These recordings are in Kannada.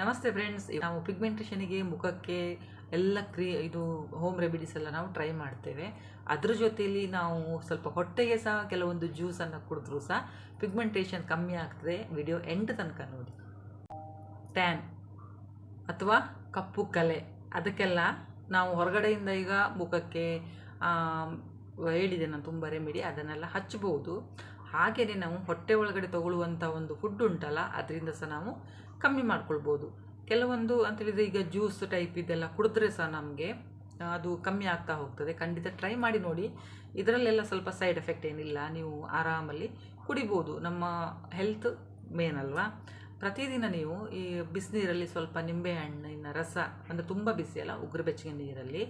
ನಮಸ್ತೆ ಫ್ರೆಂಡ್ಸ್ ನಾವು ಪಿಗ್ಮೆಂಟೇಷನಿಗೆ ಮುಖಕ್ಕೆ ಎಲ್ಲ ಕ್ರೀ, ಇದು ಹೋಮ್ ರೆಮಿಡೀಸ್ ಎಲ್ಲ ನಾವು ಟ್ರೈ ಮಾಡ್ತೇವೆ. ಅದ್ರ ಜೊತೆಯಲ್ಲಿ ನಾವು ಸ್ವಲ್ಪ ಹೊಟ್ಟೆಗೆ ಸಹ ಕೆಲವೊಂದು ಜ್ಯೂಸನ್ನು ಕುಡಿದ್ರು ಸಹ ಪಿಗ್ಮೆಂಟೇಷನ್ ಕಮ್ಮಿ ಆಗ್ತದೆ. ವಿಡಿಯೋ ಎಂಟು ತನಕ ನೋಡಿ. ಟ್ಯಾನ್ ಅಥವಾ ಕಪ್ಪು ಕಲೆ, ಅದಕ್ಕೆಲ್ಲ ನಾವು ಹೊರಗಡೆಯಿಂದ ಈಗ ಮುಖಕ್ಕೆ ಹೇಳಿದೆ ನಾನು ತುಂಬ ರೆಮಿಡಿ ಅದನ್ನೆಲ್ಲ ಹಚ್ಚಬಹುದು ಹಾಗೆಯೇ ನಾವು ಹೊಟ್ಟೆ ಒಳಗಡೆ ತಗೊಳ್ಳುವಂಥ ಒಂದು ಫುಡ್ ಉಂಟಲ್ಲ, ಅದರಿಂದ ಸಹ ನಾವು ಕಮ್ಮಿ ಮಾಡ್ಕೊಳ್ಬೋದು. ಕೆಲವೊಂದು ಅಂತೇಳಿದರೆ ಈಗ ಜ್ಯೂಸ್ ಟೈಪ್ ಇದೆಲ್ಲ ಕುಡಿದ್ರೆ ಸಹ ನಮಗೆ ಅದು ಕಮ್ಮಿ ಆಗ್ತಾ ಹೋಗ್ತದೆ. ಖಂಡಿತ ಟ್ರೈ ಮಾಡಿ ನೋಡಿ. ಇದರಲ್ಲೆಲ್ಲ ಸ್ವಲ್ಪ ಸೈಡ್ ಎಫೆಕ್ಟ್ ಏನಿಲ್ಲ, ನೀವು ಆರಾಮಲ್ಲಿ ಕುಡಿಬೋದು. ನಮ್ಮ ಹೆಲ್ತ್ ಮೇನ್ ಅಲ್ವಾ? ಪ್ರತಿದಿನ ನೀವು ಈ ಬಿಸಿನೀರಲ್ಲಿ ಸ್ವಲ್ಪ ನಿಂಬೆಹಣ್ಣಿನ ರಸ, ಅಂದರೆ ತುಂಬ ಬಿಸಿ ಅಲ್ಲ, ಉಗುರು ಬೆಚ್ಚಗೆ ನೀರಲ್ಲಿ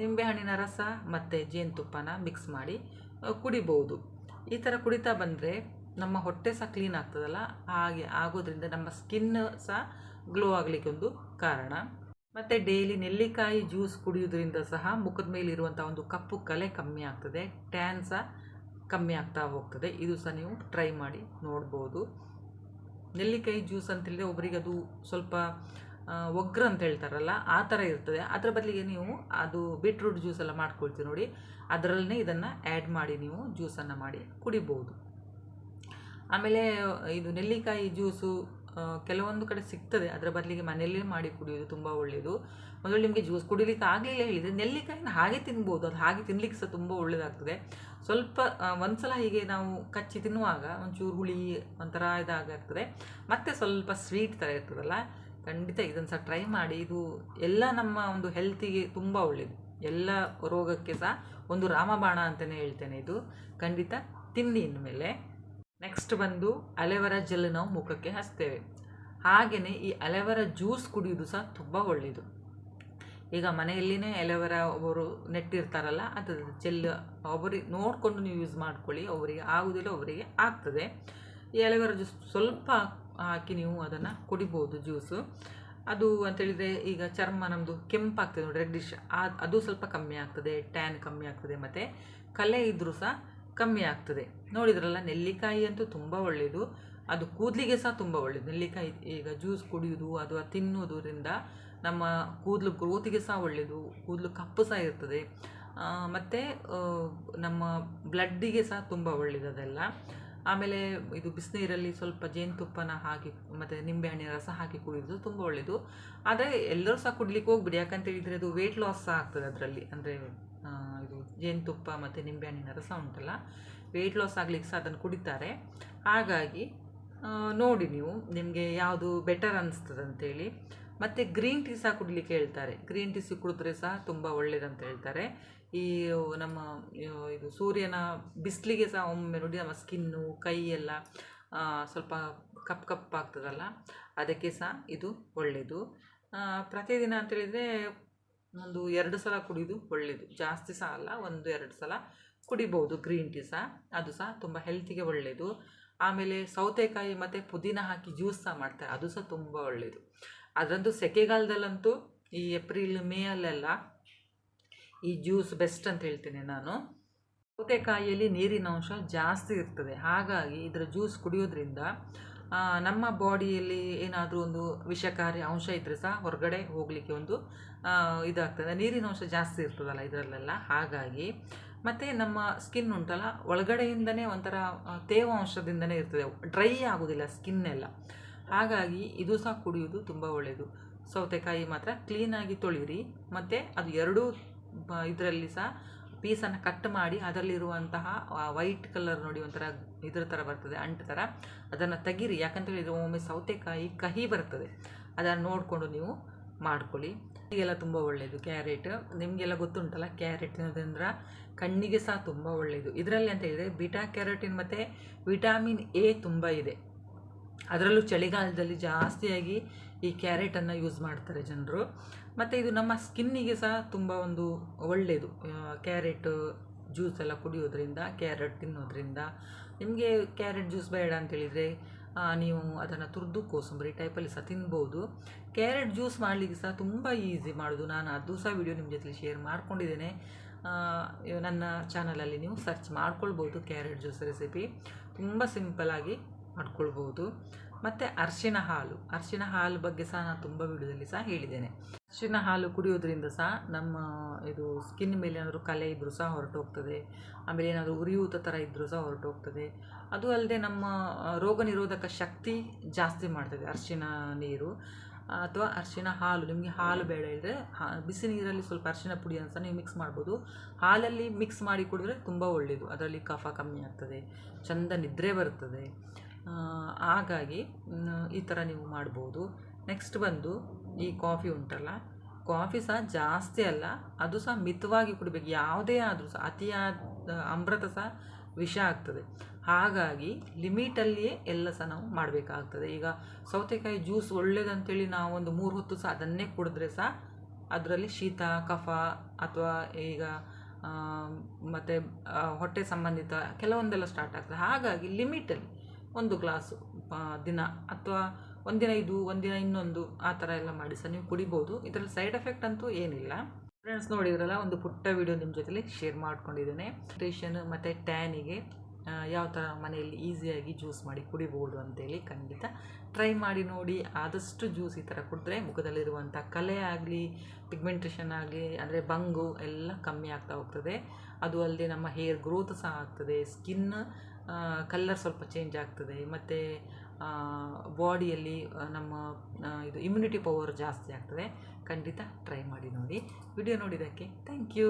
ನಿಂಬೆಹಣ್ಣಿನ ರಸ ಮತ್ತು ಜೇನುತುಪ್ಪನ ಮಿಕ್ಸ್ ಮಾಡಿ ಕುಡಿಬೋದು. ಈ ಥರ ಕುಡಿತಾ ಬಂದರೆ ನಮ್ಮ ಹೊಟ್ಟೆ ಸಹ ಕ್ಲೀನ್ ಆಗ್ತದಲ್ಲ? ಹಾಗೆ ಆಗೋದ್ರಿಂದ ನಮ್ಮ ಸ್ಕಿನ್ ಸಹ ಗ್ಲೋ ಆಗಲಿಕ್ಕೆ ಒಂದು ಕಾರಣ. ಮತ್ತು ಡೈಲಿ ನೆಲ್ಲಿಕಾಯಿ ಜ್ಯೂಸ್ ಕುಡಿಯೋದ್ರಿಂದ ಸಹ ಮುಖದ ಮೇಲೆ ಇರುವಂಥ ಒಂದು ಕಪ್ಪು ಕಲೆ ಕಮ್ಮಿ ಆಗ್ತದೆ. ಟ್ಯಾನ್ ಸಹ ಕಮ್ಮಿ ಆಗ್ತಾ ಹೋಗ್ತದೆ. ಇದು ಸಹ ನೀವು ಟ್ರೈ ಮಾಡಿ ನೋಡ್ಬೋದು. ನೆಲ್ಲಿಕಾಯಿ ಜ್ಯೂಸ್ ಅಂತೇಳಿದರೆ ಒಬ್ಬರಿಗೆ ಅದು ಸ್ವಲ್ಪ ಒಗ್ರ ಅಂತ ಹೇಳ್ತಾರಲ್ಲ, ಆ ಥರ ಇರ್ತದೆ. ಅದರ ಬದಲಿಗೆ ನೀವು ಅದು ಬೀಟ್ರೂಟ್ ಜ್ಯೂಸ್ ಎಲ್ಲ ಮಾಡ್ಕೊಳ್ತೀವಿ ನೋಡಿ. ಅದರಲ್ಲೇ ಇದನ್ನು ಆ್ಯಡ್ ಮಾಡಿ ನೀವು ಜ್ಯೂಸನ್ನು ಮಾಡಿ ಕುಡಿಬೋದು. ಆಮೇಲೆ ಇದು ನೆಲ್ಲಿಕಾಯಿ ಜ್ಯೂಸು ಕೆಲವೊಂದು ಕಡೆ ಸಿಗ್ತದೆ. ಅದರ ಬದಲಿಗೆ ಮನೆಯಲ್ಲೇ ಮಾಡಿ ಕುಡಿಯೋದು ತುಂಬ ಒಳ್ಳೆಯದು ಮೊದಲು ನಿಮಗೆ ಜ್ಯೂಸ್ ಕುಡಿಲಿಕ್ಕೆ ಆಗಲಿಲ್ಲ ಹೇಳಿದರೆ ನೆಲ್ಲಿಕಾಯಿನ ಹಾಗೆ ತಿನ್ಬೋದು. ಅದು ಹಾಗೆ ತಿನ್ಲಿಕ್ಕೆ ಸಹ ತುಂಬ ಒಳ್ಳೆಯದಾಗ್ತದೆ ಸ್ವಲ್ಪ ಒಂದು ಸಲ ಹೀಗೆ ನಾವು ಕಚ್ಚಿ ತಿನ್ನುವಾಗ ಒಂಚೂರು ಹುಳಿ ಒಂಥರ ಇದಾಗ್ತದೆ. ಮತ್ತು ಸ್ವಲ್ಪ ಸ್ವೀಟ್ ಥರ ಇರ್ತದಲ್ಲ ಖಂಡಿತ ಇದನ್ನು ಸಹ ಟ್ರೈ ಮಾಡಿ, ಇದು ಎಲ್ಲ ನಮ್ಮ ಒಂದು ಹೆಲ್ತಿಗೆ ತುಂಬ ಒಳ್ಳೆಯದು ಎಲ್ಲ ರೋಗಕ್ಕೆ ಸಹ ಒಂದು ರಾಮಬಾಣ ಅಂತಲೇ ಹೇಳ್ತೇನೆ ಇದು. ಖಂಡಿತ ತಿನ್ನಿ ಇನ್ಮೇಲೆ. ನೆಕ್ಸ್ಟ್ ಬಂದು ಅಲೆವರ ಜೆಲ್ ನಾವು ಮುಖಕ್ಕೆ ಹಚ್ತೇವೆ. ಹಾಗೆಯೇ ಈ ಅಲೆವರ ಜ್ಯೂಸ್ ಕುಡಿಯೋದು ಸಹ ತುಂಬ ಒಳ್ಳೆಯದು ಈಗ ಮನೆಯಲ್ಲಿನೇ ಎಲೆವರ ಒಬ್ಬರು ನೆಟ್ಟಿರ್ತಾರಲ್ಲ ಅದು ಜೆಲ್ ಒಬ್ಬರಿಗೆ ನೋಡಿಕೊಂಡು ನೀವು ಯೂಸ್ ಮಾಡ್ಕೊಳ್ಳಿ. ಅವರಿಗೆ ಆಗುವುದಿಲ್ಲ ಅವರಿಗೆ ಆಗ್ತದೆ. ಈ ಎಲೆವರ ಜ್ಯೂಸ್ ಸ್ವಲ್ಪ ಹಾಕಿ ನೀವು ಅದನ್ನು ಕುಡಿಬೋದು ಜ್ಯೂಸು. ಅದು ಅಂತೇಳಿದರೆ ಈಗ ಚರ್ಮ ನಮ್ಮದು ಕೆಂಪಾಗ್ತದೆ ನೋಡಿ ರೆಡ್ಡಿಶ್ ಅದು ಸ್ವಲ್ಪ ಕಮ್ಮಿ ಆಗ್ತದೆ ಟ್ಯಾನ್ ಕಮ್ಮಿ ಆಗ್ತದೆ ಮತ್ತು ಕಲೆ ಇದ್ದರೂ ಸಹ ಕಮ್ಮಿ ಆಗ್ತದೆ. ನೋಡಿದ್ರಲ್ಲ, ನೆಲ್ಲಿಕಾಯಿ ಅಂತೂ ತುಂಬ ಒಳ್ಳೆಯದು ಅದು ಕೂದಲಿಗೆ ಸಹ ತುಂಬ ಒಳ್ಳೆಯದು ನೆಲ್ಲಿಕಾಯಿ ಈಗ ಜ್ಯೂಸ್ ಕುಡಿಯೋದು ಅಥವಾ ತಿನ್ನೋದರಿಂದ ನಮ್ಮ ಕೂದಲು ಗ್ರೋತಿಗೆ ಸಹ ಒಳ್ಳೆಯದು ಕೂದಲು ಕಪ್ಪು ಸಹ ಇರ್ತದೆ. ಮತ್ತು ನಮ್ಮ ಬ್ಲಡ್ಡಿಗೆ ಸಹ ತುಂಬ ಒಳ್ಳೆಯದು ಅದೆಲ್ಲ. ಆಮೇಲೆ ಇದು ಬಿಸಿನೀರಲ್ಲಿ ಸ್ವಲ್ಪ ಜೇನುತುಪ್ಪನ ಹಾಕಿ, ಮತ್ತು ನಿಂಬೆಹಣ್ಣಿನ ರಸ ಹಾಕಿ ಕುಡಿಯೋದು ತುಂಬ ಒಳ್ಳೆಯದು ಆದರೆ ಎಲ್ಲರೂ ಸಹ ಕುಡ್ಲಿಕ್ಕೆ ಹೋಗ್ಬಿಡಿ. ಯಾಕಂತ ಹೇಳಿದರೆ ಅದು ವೆಯ್ಟ್ ಲಾಸ್ ಸಹ ಆಗ್ತದೆ ಅದರಲ್ಲಿ. ಅಂದರೆ ಇದು ಜೇನುತುಪ್ಪ ಮತ್ತು ನಿಂಬೆಹಣ್ಣಿನ ರಸ ಉಂಟಲ್ಲ ವೆಯ್ಟ್ ಲಾಸ್ ಆಗಲಿಕ್ಕೆ ಸಹ ಅದನ್ನು ಕುಡಿತಾರೆ. ಹಾಗಾಗಿ ನೋಡಿ ನೀವು ನಿಮಗೆ ಯಾವುದು ಬೆಟರ್ ಅನಿಸ್ತದೆ ಅಂತೇಳಿ. ಮತ್ತು ಗ್ರೀನ್ ಟೀ ಸಹ ಕುಡಿಲಿಕ್ಕೆ ಹೇಳ್ತಾರೆ. ಗ್ರೀನ್ ಟೀ ಕುಡಿದ್ರೆ ಸಹ ತುಂಬ ಒಳ್ಳೆಯದಂತ ಹೇಳ್ತಾರೆ. ಈ ನಮ್ಮ ಇದು ಸೂರ್ಯನ ಬಿಸಿಲಿಗೆ ಸಹ ಒಮ್ಮೆ ನೋಡಿ ನಮ್ಮ ಸ್ಕಿನ್ನು ಕೈ ಎಲ್ಲ ಸ್ವಲ್ಪ ಕಪ್ ಕಪ್ ಆಗ್ತದಲ್ಲ, ಅದಕ್ಕೆ ಸಹ ಇದು ಒಳ್ಳೆಯದು ಪ್ರತಿದಿನ ಅಂತೇಳಿದರೆ ಒಂದು ಎರಡು ಸಲ ಕುಡಿಯೋದು ಒಳ್ಳೆಯದು ಜಾಸ್ತಿ ಸಹ ಅಲ್ಲ, ಒಂದು ಎರಡು ಸಲ ಕುಡಿಬೋದು ಗ್ರೀನ್ ಟೀ ಸಹ. ಅದು ಸಹ ತುಂಬ ಹೆಲ್ತಿಗೆ ಒಳ್ಳೆಯದು ಆಮೇಲೆ ಸೌತೆಕಾಯಿ ಮತ್ತು ಪುದೀನ ಹಾಕಿ ಜ್ಯೂಸ್ ಸಹ ಮಾಡ್ತಾರೆ. ಅದು ಸಹ ತುಂಬ ಒಳ್ಳೆಯದು ಅದರಂತೂ ಸೆಕೆಗಾಲದಲ್ಲಂತೂ ಈ ಏಪ್ರಿಲ್, ಮೇ ಅಲ್ಲೆಲ್ಲ ಈ ಜ್ಯೂಸ್ ಬೆಸ್ಟ್ ಅಂತ ಹೇಳ್ತೇನೆ ನಾನು. ಸೌತೆಕಾಯಿಯಲ್ಲಿ ನೀರಿನ ಅಂಶ ಜಾಸ್ತಿ ಇರ್ತದೆ. ಹಾಗಾಗಿ ಇದರ ಜ್ಯೂಸ್ ಕುಡಿಯೋದ್ರಿಂದ ನಮ್ಮ ಬಾಡಿಯಲ್ಲಿ ಏನಾದರೂ ಒಂದು ವಿಷಕಾರಿ ಅಂಶ ಇದ್ದರೆ ಸಹ ಹೊರಗಡೆ ಹೋಗಲಿಕ್ಕೆ ಒಂದು ಇದಾಗ್ತದೆ. ನೀರಿನ ಅಂಶ ಜಾಸ್ತಿ ಇರ್ತದಲ್ಲ ಇದರಲ್ಲೆಲ್ಲ. ಹಾಗಾಗಿ ಮತ್ತು ನಮ್ಮ ಸ್ಕಿನ್ ಉಂಟಲ್ಲ, ಒಳಗಡೆಯಿಂದನೇ ಒಂಥರ ತೇವಾಂಶದಿಂದನೇ ಇರ್ತದೆ. ಡ್ರೈ ಆಗೋದಿಲ್ಲ ಸ್ಕಿನ್ ಎಲ್ಲ. ಹಾಗಾಗಿ ಇದು ಸಹ ಕುಡಿಯೋದು ತುಂಬ ಒಳ್ಳೆಯದು. ಸೌತೆಕಾಯಿ ಮಾತ್ರ ಕ್ಲೀನಾಗಿ ತೊಳಿರಿ ಮತ್ತು ಅದು ಎರಡೂ ಇದರಲ್ಲಿ ಸಹ ಪೀಸನ್ನು ಕಟ್ ಮಾಡಿ ಅದರಲ್ಲಿರುವಂತಹ ವೈಟ್ ಕಲರ್ ನೋಡಿ ಒಂಥರ ಇದ್ರ ಥರ ಬರ್ತದೆ, ಅಂಟು ಥರ. ಅದನ್ನು ತೆಗೀರಿ. ಯಾಕಂತ ಹೇಳಿದರೆ ಒಮ್ಮೆ ಸೌತೆಕಾಯಿ ಕಹಿ ಬರ್ತದೆ. ಅದನ್ನು ನೋಡಿಕೊಂಡು ನೀವು ಮಾಡ್ಕೊಳ್ಳಿ. ಈಗೆಲ್ಲ ತುಂಬ ಒಳ್ಳೆಯದು ಕ್ಯಾರೆಟ್ ನಿಮಗೆಲ್ಲ ಗೊತ್ತುಂಟಲ್ಲ ಕ್ಯಾರೆಟ್ ತಿನ್ನೋದ್ರಿಂದ ಕಣ್ಣಿಗೆ ಸಹ ತುಂಬ ಒಳ್ಳೆಯದು. ಇದರಲ್ಲಿ ಅಂತ ಹೇಳಿದರೆ ಬಿಟಾ ಕ್ಯಾರೆಟಿನ್ ಮತ್ತು ವಿಟಾಮಿನ್ ಎ ತುಂಬ ಇದೆ. ಅದರಲ್ಲೂ ಚಳಿಗಾಲದಲ್ಲಿ ಜಾಸ್ತಿಯಾಗಿ ಈ ಕ್ಯಾರೆಟನ್ನು ಯೂಸ್ ಮಾಡ್ತಾರೆ ಜನರು. ಮತ್ತು ಇದು ನಮ್ಮ ಸ್ಕಿನ್ನಿಗೆ ಸಹ ತುಂಬ ಒಂದು ಒಳ್ಳೆಯದು ಕ್ಯಾರೆಟ್ ಜ್ಯೂಸ್ ಎಲ್ಲ ಕುಡಿಯೋದ್ರಿಂದ, ಕ್ಯಾರೆಟ್ ತಿನ್ನೋದ್ರಿಂದ. ನಿಮಗೆ ಕ್ಯಾರೆಟ್ ಜ್ಯೂಸ್ ಬೇಡ ಅಂತೇಳಿದರೆ ನೀವು ಅದನ್ನು ತುರಿದು ಕೋಸಂಬರಿ ಟೈಪಲ್ಲಿ ಸಹ ತಿನ್ಬೋದು. ಕ್ಯಾರೆಟ್ ಜ್ಯೂಸ್ ಮಾಡಲಿಕ್ಕೆ ಸಹ ತುಂಬ ಈಸಿ ಮಾಡೋದು. ನಾನು ಅದು ಸಹ ವಿಡಿಯೋ ನಿಮ್ಮ ಜೊತೆ ಶೇರ್ ಮಾಡ್ಕೊಂಡಿದ್ದೇನೆ. ನನ್ನ ಚಾನಲಲ್ಲಿ ನೀವು ಸರ್ಚ್ ಮಾಡ್ಕೊಳ್ಬೋದು ಕ್ಯಾರೆಟ್ ಜ್ಯೂಸ್ ರೆಸಿಪಿ. ತುಂಬ ಸಿಂಪಲಾಗಿ ಮಾಡ್ಕೊಳ್ಬೋದು ಮತ್ತು ಅರ್ಶಿನ ಹಾಲು. ಅರ್ಶಿನ ಹಾಲು ಬಗ್ಗೆ ಸಹ ನಾನು ತುಂಬ ವಿಡಿಯೋದಲ್ಲಿ ಸಹ ಹೇಳಿದ್ದೇನೆ. ಅರ್ಶಿನ ಹಾಲು ಕುಡಿಯೋದ್ರಿಂದ ಸಹ ನಮ್ಮ ಇದು ಸ್ಕಿನ್ ಮೇಲೆ ಏನಾದರೂ ಕಲೆ ಇದ್ದರೂ ಸಹ ಹೊರಟೋಗ್ತದೆ. ಆಮೇಲೆ ಏನಾದರೂ ಉರಿಯೂತ ಥರ ಇದ್ದರೂ ಸಹ ಹೊರಟೋಗ್ತದೆ. ಅದು ಅಲ್ಲದೆ ನಮ್ಮ ರೋಗ ನಿರೋಧಕ ಶಕ್ತಿ ಜಾಸ್ತಿ ಮಾಡ್ತದೆ ಅರ್ಶಿನ ನೀರು. ಅಥವಾ ಅರಿಶಿಣ ಹಾಲು, ನಿಮಗೆ ಹಾಲು ಬೇಡ ಇದ್ದರೆ ಬಿಸಿ ನೀರಲ್ಲಿ ಸ್ವಲ್ಪ ಅರಿಶಿಣ ಪುಡಿ ಅಂತ ನೀವು ಮಿಕ್ಸ್ ಮಾಡ್ಬೋದು. ಹಾಲಲ್ಲಿ ಮಿಕ್ಸ್ ಮಾಡಿ ಕುಡಿದ್ರೆ ತುಂಬ ಒಳ್ಳೆಯದು ಅದರಲ್ಲಿ ಕಫ ಕಮ್ಮಿ ಆಗ್ತದೆ, ಚಂದ ನಿದ್ರೆ ಬರ್ತದೆ ಹಾಗಾಗಿ ಈ ಥರ ನೀವು ಮಾಡ್ಬೋದು. ನೆಕ್ಸ್ಟ್ ಬಂದು ಈ ಕಾಫಿ ಉಂಟಲ್ಲ ಕಾಫಿ ಸಹ ಜಾಸ್ತಿ ಅಲ್ಲ, ಅದು ಸಹ ಮಿತವಾಗಿ ಕುಡಿಬೇಕು. ಯಾವುದೇ ಆದರೂ ಸಹ, ಅತಿಯಾದ ಅಮೃತ ಸಹ ವಿಷ ಆಗ್ತದೆ. ಹಾಗಾಗಿ ಲಿಮಿಟಲ್ಲಿಯೇ ಎಲ್ಲ ಸಹ ನಾವು ಮಾಡಬೇಕಾಗ್ತದೆ. ಈಗ ಸೌತೆಕಾಯಿ ಜ್ಯೂಸ್ ಒಳ್ಳೇದಂತೇಳಿ ಒಂದು ಮೂರು ಹೊತ್ತು ಸಹ ಅದನ್ನೇ ಕುಡಿದ್ರೆ ಸಹ ಅದರಲ್ಲಿ ಶೀತ, ಕಫ ಅಥವಾ ಈಗ ಮತ್ತು ಹೊಟ್ಟೆ ಸಂಬಂಧಿತ ಕೆಲವೊಂದೆಲ್ಲ ಸ್ಟಾರ್ಟ್ ಆಗ್ತದೆ. ಹಾಗಾಗಿ ಲಿಮಿಟಲ್ಲಿ ಒಂದು ಗ್ಲಾಸು ದಿನ ಅಥವಾ ಒಂದಿನ ಇದು ಒಂದಿನ ಇನ್ನೊಂದು ಆ ಥರ ಎಲ್ಲ ಮಾಡಿ ಸಹ ನೀವು ಕುಡಿಬೋದು. ಇದರಲ್ಲಿ ಸೈಡ್ ಎಫೆಕ್ಟ್ ಅಂತೂ ಏನಿಲ್ಲ. ಫ್ರೆಂಡ್ಸ್ ನೋಡಿದ್ರಲ್ಲ, ಒಂದು ಪುಟ್ಟ ವಿಡಿಯೋ ನಿಮ್ಮ ಜೊತೆಲಿ ಶೇರ್ ಮಾಡ್ಕೊಂಡಿದ್ದೇನೆ. ಟೇಷನ್ ಮತ್ತು ಟ್ಯಾನಿಗೆ ಯಾವ ಥರ ಮನೆಯಲ್ಲಿ ಈಸಿಯಾಗಿ ಜ್ಯೂಸ್ ಮಾಡಿ ಕುಡಿಬೋದು ಅಂತೇಳಿ ಖಂಡಿತ ಟ್ರೈ ಮಾಡಿ ನೋಡಿ. ಆದಷ್ಟು ಜ್ಯೂಸ್ ಈ ಥರ ಕುಡಿದ್ರೆ ಮುಖದಲ್ಲಿರುವಂಥ ಕಲೆ ಆಗಲಿ ಪಿಗ್ಮೆಂಟೇಷನ್ ಆಗಲಿ, ಅಂದರೆ ಬಂಗು ಎಲ್ಲ ಕಮ್ಮಿ ಆಗ್ತಾ ಹೋಗ್ತದೆ. ಅದು ಅಲ್ಲದೆ ನಮ್ಮ ಹೇರ್ ಗ್ರೋತ್ ಸಹ ಆಗ್ತದೆ. ಸ್ಕಿನ್ ಕಲ್ಲರ್ ಸ್ವಲ್ಪ ಚೇಂಜ್ ಆಗ್ತದೆ. ಮತ್ತು ಬಾಡಿಯಲ್ಲಿ ನಮ್ಮ ಇದು ಇಮ್ಯುನಿಟಿ ಪವರ್ ಜಾಸ್ತಿ ಆಗ್ತದೆ. ಖಂಡಿತ ಟ್ರೈ ಮಾಡಿ ನೋಡಿ. ವಿಡಿಯೋ ನೋಡಿದ್ದಕ್ಕೆ ಥ್ಯಾಂಕ್ ಯು